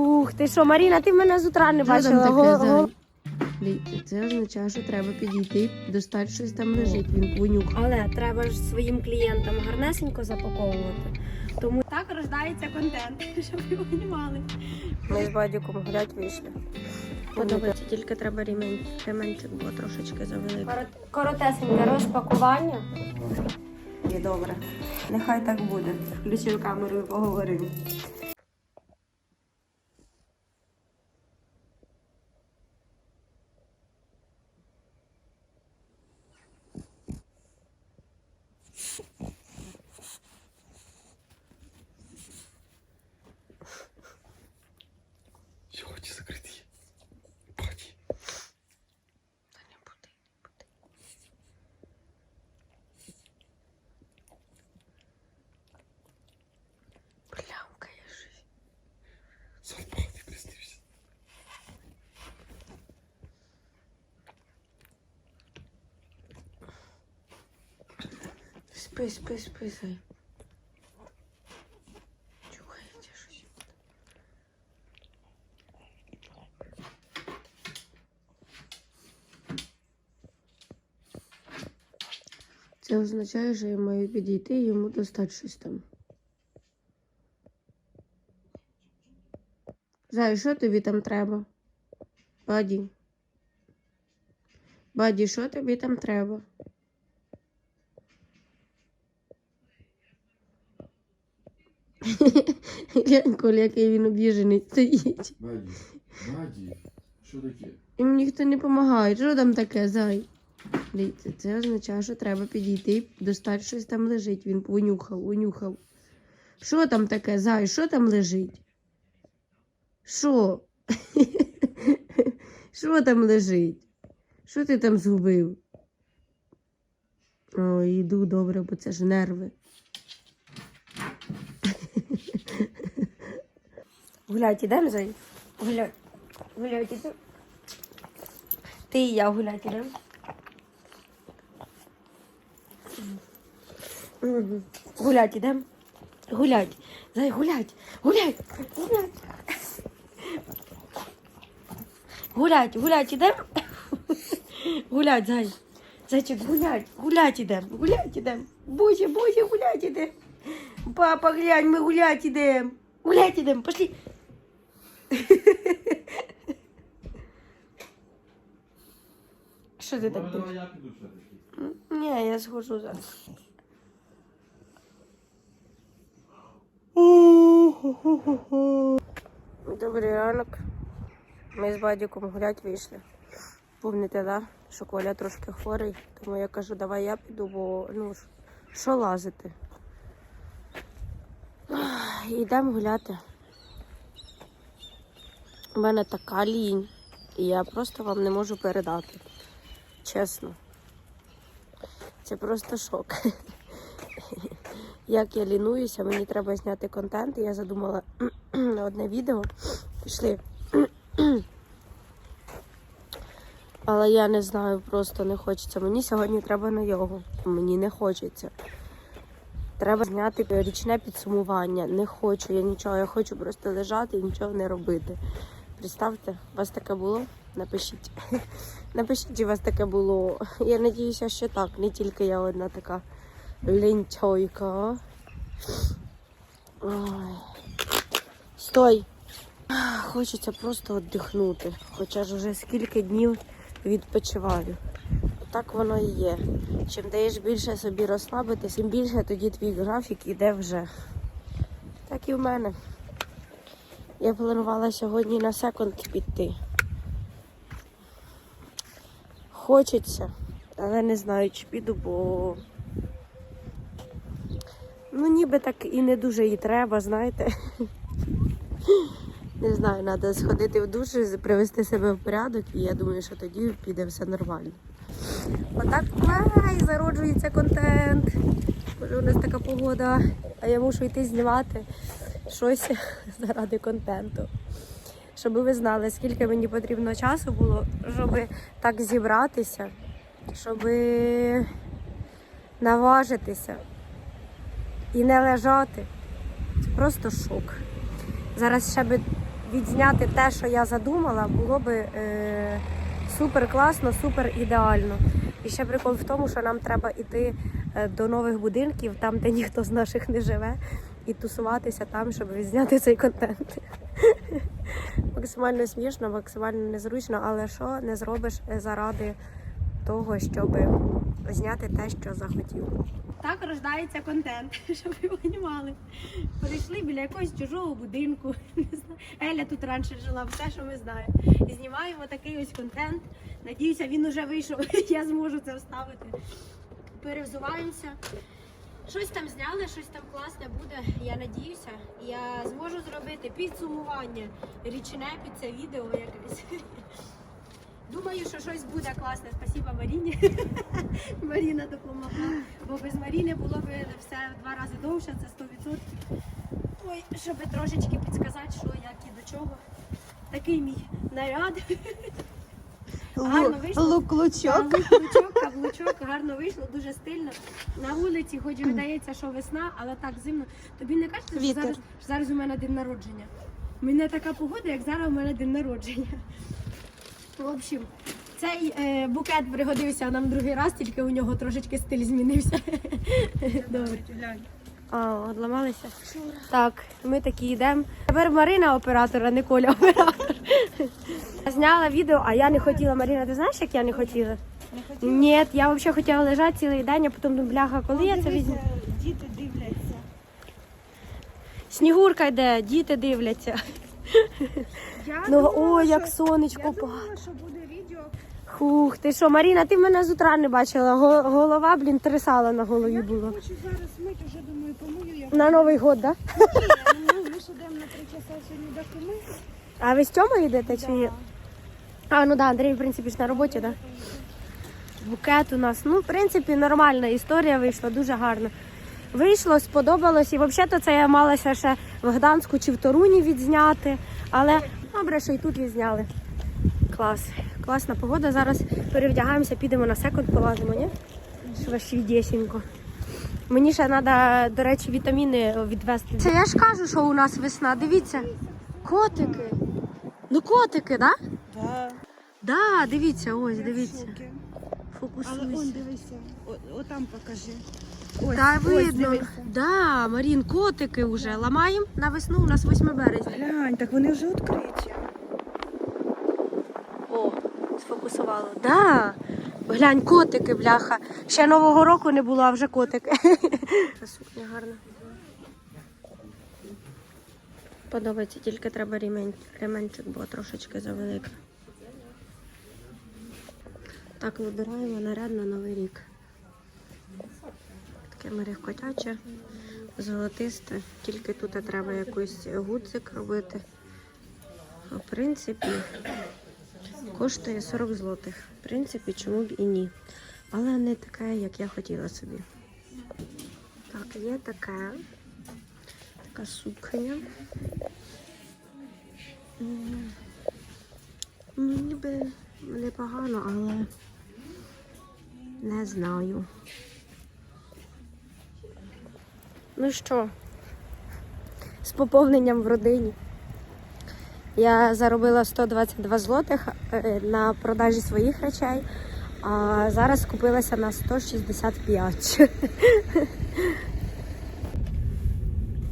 Ух, ти що, Маріна, ти мене з утра не бачила. Це означає, що треба підійти, достати щось там лежить, він понюхав. Але треба ж своїм клієнтам гарнесенько запаковувати. Тому так рождається контент, щоб ви розуміли. Ми з бадюком гулять вийшли. Подобається, тільки треба ремень. Ременчик було трошечки завеликий. Коротесеньке розпакування. І добре. Нехай так буде. Включив камеру і поговорив. Сьогодні закритий. Пані. Та не буде, не буде. Плямкає щось. Сон пані приснився. Спи, спи, спи, зай. Чухається щось. Це означає, що я маю підійти і йому достати щось там. Зай, що тобі там треба? Баді. Баді, що тобі там треба? Глянь, Коля, який він обіжений стоїть. Баді. Баді. Що таке? Йому ніхто не допомагає. Що там таке, зай? Дивіться, це означає, що треба підійти, достати щось там лежить. Він унюхав, унюхав. Що там таке, зай? Що там лежить? Що? Що там лежить? Що ти там згубив? Ой, йду добре, бо це ж нерви. Гулять ідемо, зай? Гулять. Гулять ідемо. Ти і я гулять ідемо. Мгм. Гулять ідемо. Гулять. Зай, гулять. Гулять. Гулять. Гулять, гулять ідемо. Гулять, зай. Зайчик, гулять, гулять ідемо, гулять ідемо. Боже, боже, гулять ідемо. Папа, глянь, ми гулять ідемо. Гулять ідемо, пошли. Що ти так я піду все-таки. Ні, я схожу зараз. Добрий ранок. Ми з Бадіком гулять вийшли. Помните, да? що Коля трошки хворий, тому я кажу, давай я піду, бо ну що лазити. Йдемо гуляти. У мене така лінь, і я просто вам не можу передати. Чесно. Це просто шок. Як я лінуюся, мені треба зняти контент. і Я задумала одне відео. Пішли. Але я не знаю, просто не хочеться. Мені сьогодні треба на йогу. Мені не хочеться. Треба зняти річне підсумування. Не хочу я нічого. Я хочу просто лежати і нічого не робити. Представте, у вас таке було? Напишіть. Напишіть, чи у вас таке було. Я надіюся, що так. Не тільки я одна така лінчойка. Ой. Стой! Хочеться просто віддихнути. Хоча ж вже скільки днів відпочиваю. Так воно і є. Чим даєш більше собі розслабитись, тим більше тоді твій графік іде вже. Так і в мене. Я планувала сьогодні на секунд піти. Хочеться, але не знаю, чи піду, бо ну ніби так і не дуже і треба, знаєте. Не знаю, треба сходити в душ, привести себе в порядок, і я думаю, що тоді піде все нормально. Отак ай, зароджується контент. Боже, у нас така погода, а я мушу йти знімати щось заради контенту. Щоб ви знали, скільки мені потрібно часу було, щоб так зібратися, щоб наважитися і не лежати. Це просто шок. Зараз ще би відзняти те, що я задумала, було би е, супер класно, супер ідеально. І ще прикол в тому, що нам треба йти е, до нових будинків, там, де ніхто з наших не живе, і тусуватися там, щоб відзняти цей контент. Максимально смішно, максимально незручно, але що не зробиш заради того, щоб зняти те, що захотів. Так рождається контент, щоб ви розуміли. Прийшли біля якогось чужого будинку. Еля тут раніше жила, все, що ми знаємо. І знімаємо такий ось контент. Надіюся, він уже вийшов. Я зможу це вставити. Перевзуваємося. Щось там зняли, щось там класне буде. Я надіюся. Я зможу зробити підсумування річне під це відео якесь. Думаю, що щось буде класне. Спасибо Маріні. Маріна допомогла. Бо без Маріни було б все в два рази довше, це 100%. Ой, щоб трошечки підказати, що як і до чого. Такий мій наряд. Гарно вийшло. Лук-лучок. Каблучок, каблучок, гарно вийшло, дуже стильно. На вулиці, хоч і видається, що весна, але так зимно. Тобі не кажеться, що Вітер. зараз, що зараз у мене день народження. У мене така погода, як зараз у мене день народження. В общем, цей е, букет пригодився нам другий раз, тільки у нього трошечки стиль змінився. Добре. А, одламалися? Так, ми такі йдемо. Тепер Марина оператор, а не Коля оператор. Зняла відео, а я не хотіла. Марина, ти знаєш, як я не хотіла? Ні, я взагалі хотіла лежати цілий день, а потім думаю, бляха, коли я це візьму? Діти дивляться. Снігурка йде, діти дивляться. Я Ну, думала, о, як що- сонечко Я думала, що буде відео. Хух, ти що, Маріна, ти мене з утра не бачила. Голова, блін, трясала на голові Я була. хочу зараз мить, уже думаю, помию я. На Новий год, так? Да? Ну, ми ж йдемо на три часа сьогодні до Куми. А ви з Тьомою йдете чи? ні? А, ну да, Андрій, в принципі, ж на роботі, так? Да? Букет у нас. Ну, в принципі, нормальна історія вийшла, дуже гарно. Вийшло, сподобалось. І взагалі це я малася ще в Гданську чи в Торуні відзняти. Але добре, що і тут відзняли. Клас. Класна погода. Зараз перевдягаємося, підемо на секунд, полазимо, ні? Швидесенько. Мені ще треба, до речі, вітаміни відвести. Це я ж кажу, що у нас весна. Дивіться. Котики. Ну, котики, так? Да? Да. Да, дивіться, ось, дивіться. Але он дивися, о, отам покажи. Ось, Та ось, видно. дивися. Да, Марін, котики вже. Ламаємо на весну, у нас 8 березня. Глянь, так вони вже відкриті. О, сфокусувало. Да. Глянь, котики, бляха. Ще Нового року не було, а вже котики. Сукня гарна. Подобається, тільки треба ремень, ременчик, бо трошечки завелика. Так, вибираємо наряд на Новий рік. Таке мерехкотяче, золотисте. Тільки тут треба якийсь гудзик робити. В принципі, коштує 40 злотих. В принципі, чому б і ні. Але не таке, як я хотіла собі. Так, є таке. Така сукня. Ну, Ніби непогано, але не знаю. Ну що, з поповненням в родині. Я заробила 122 злотих е, на продажі своїх речей, а зараз купилася на 165.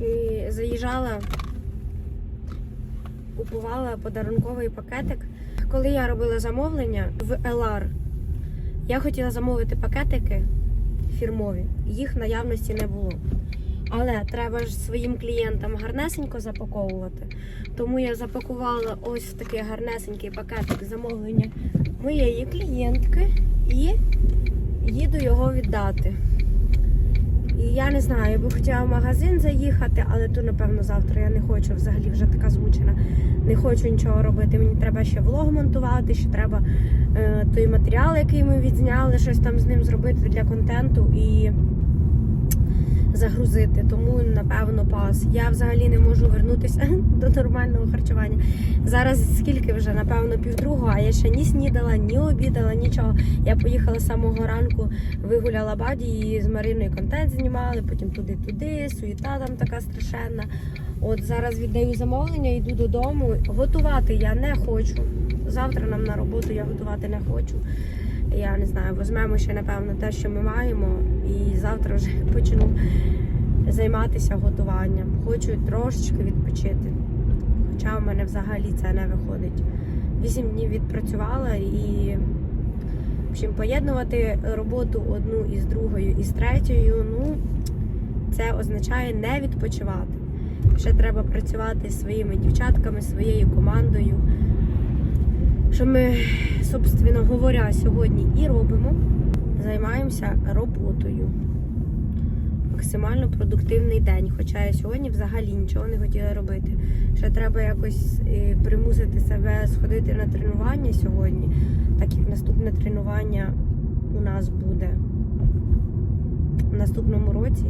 І заїжджала, купувала подарунковий пакетик. Коли я робила замовлення в LR, я хотіла замовити пакетики фірмові, їх наявності не було. Але треба ж своїм клієнтам гарнесенько запаковувати. Тому я запакувала ось такий гарнесенький пакетик замовлення моєї клієнтки і їду його віддати. І я не знаю, я би хотіла в магазин заїхати, але то, напевно, завтра я не хочу взагалі вже така змучена. Не хочу нічого робити. Мені треба ще влог монтувати, ще треба е, той матеріал, який ми відзняли, щось там з ним зробити для контенту. І загрузити, тому напевно пас. Я взагалі не можу вернутися до нормального харчування. Зараз скільки вже, напевно, півдругого, а я ще ні снідала, ні обідала, нічого. Я поїхала з самого ранку, вигуляла баді і з Мариною контент знімали, потім туди-туди, суєта там така страшенна. От зараз віддаю замовлення, йду додому. Готувати я не хочу. Завтра нам на роботу я готувати не хочу. Я не знаю, візьмемо ще, напевно, те, що ми маємо, і завтра вже почну займатися готуванням. Хочу трошечки відпочити. Хоча в мене взагалі це не виходить. Вісім днів відпрацювала і в общем, поєднувати роботу одну із другою і з третьою, ну це означає не відпочивати. Ще треба працювати зі своїми дівчатками, своєю командою. Що ми, собственно говоря, сьогодні і робимо. Займаємося роботою. Максимально продуктивний день. Хоча я сьогодні взагалі нічого не хотіла робити. Ще треба якось е, примусити себе сходити на тренування сьогодні, так як наступне тренування у нас буде в наступному році.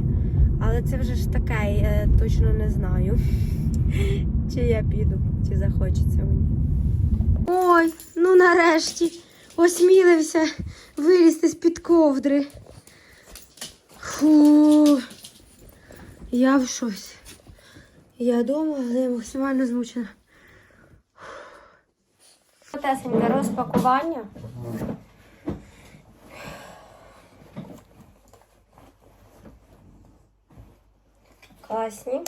Але це вже ж таке, я точно не знаю, чи я піду, чи захочеться мені. Ой, ну нарешті осмілився вилізти з-під ковдри. Фу. Я в щось. Я вдома, але я максимально змучена. Потесеньке розпакування. Класні.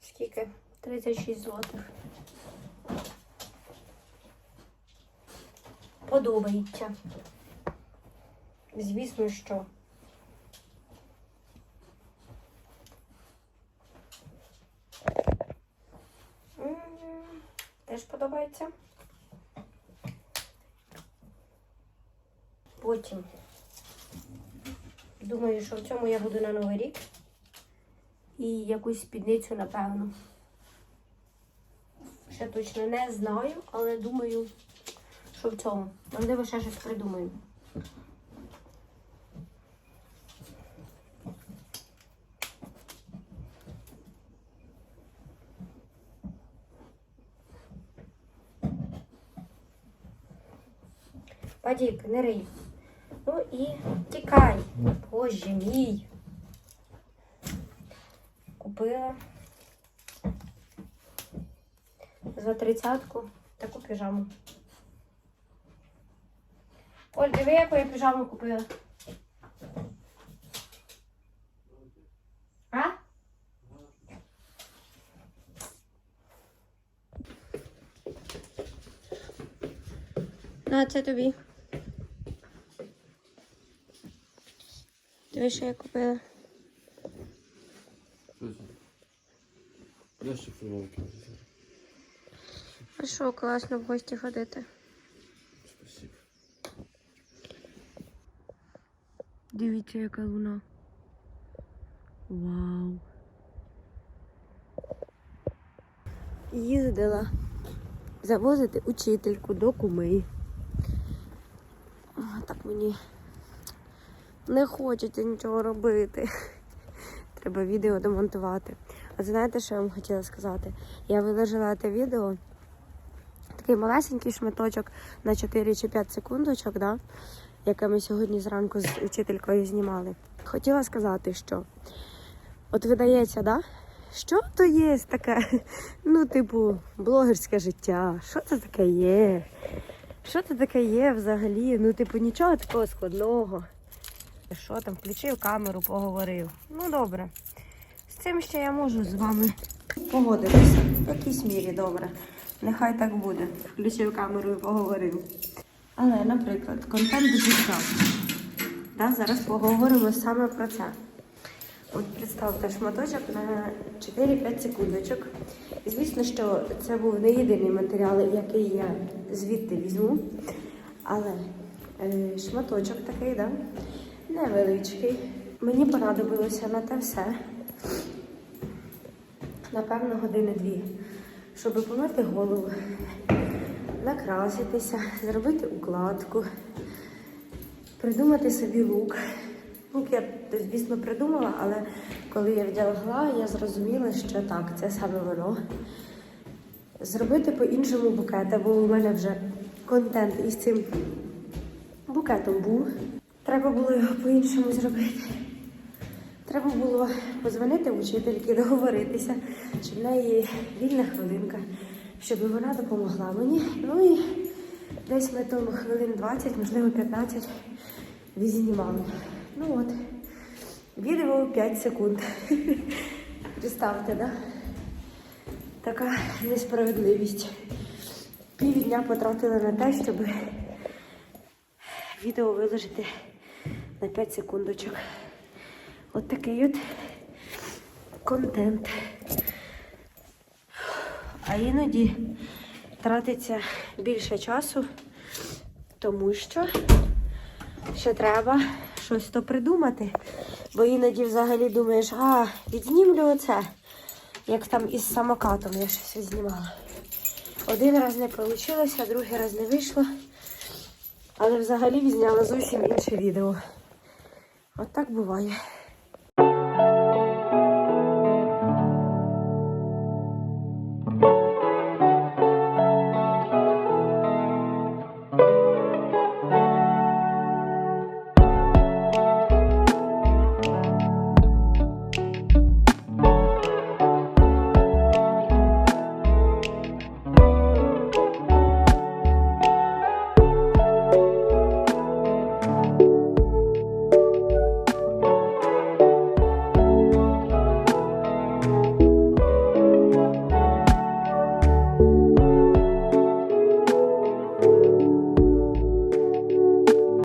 Скільки? 36 злотих. Подобається. Звісно, що. Теж подобається. Потім. Думаю, що в цьому я буду на Новий рік. І якусь спідницю, напевно. Ще точно не знаю, але думаю, що в цьому. Можливо, ще щось придумаю. Падік, не рий. Ну і тікай. Боже мій. Купила за тридцятку таку піжаму. Оль, диви, яку я піжаму купила. А? На, це тобі. Диви, що я купила. Що це? Я ще футболки. А що, класно в гості ходити? Дивіться, яка луна. Вау. Їздила завозити учительку до куми. Так мені не хочеться нічого робити. Треба відео демонтувати. А знаєте, що я вам хотіла сказати? Я виложила те відео, такий малесенький шматочок на 4 чи 5 секундочок, да? Яке ми сьогодні зранку з учителькою знімали. Хотіла сказати, що от видається, да? що то є таке, ну, типу, блогерське життя. Що це таке є? Що це таке є взагалі? Ну, типу, нічого такого складного. Що там, включив камеру, поговорив. Ну, добре. З цим ще я можу з вами погодитися. В якійсь мірі добре. Нехай так буде. Включив камеру і поговорив. Але, наприклад, контент життя. Да, зараз поговоримо саме про це. От представте шматочок на 4-5 секундочок. І звісно, що це був не єдиний матеріал, який я звідти візьму. Але е, шматочок такий, да? невеличкий. Мені понадобилося на те все. Напевно, години-дві, щоб помити голову, накраситися, зробити укладку, придумати собі лук. Ну, я, звісно, придумала, але коли я вдягла, я зрозуміла, що так, це саме воно. Зробити по-іншому букет, бо у мене вже контент із цим букетом був. Треба було його по-іншому зробити. Треба було позвонити учительки, договоритися, що в неї вільна хвилинка, щоб вона допомогла мені. Ну і десь ми тому хвилин 20, можливо 15 відзнімали. Ну от, відео 5 секунд. Представте, да? Така несправедливість. Півдня потратила на те, щоб відео виложити на 5 секундочок. От такий от контент. А іноді тратиться більше часу, тому що ще треба щось то придумати. Бо іноді взагалі думаєш, а, відзнімлю оце, як там із самокатом я щось знімала. Один раз не вийшло, другий раз не вийшло. Але взагалі відзняла зовсім інше відео. От так буває.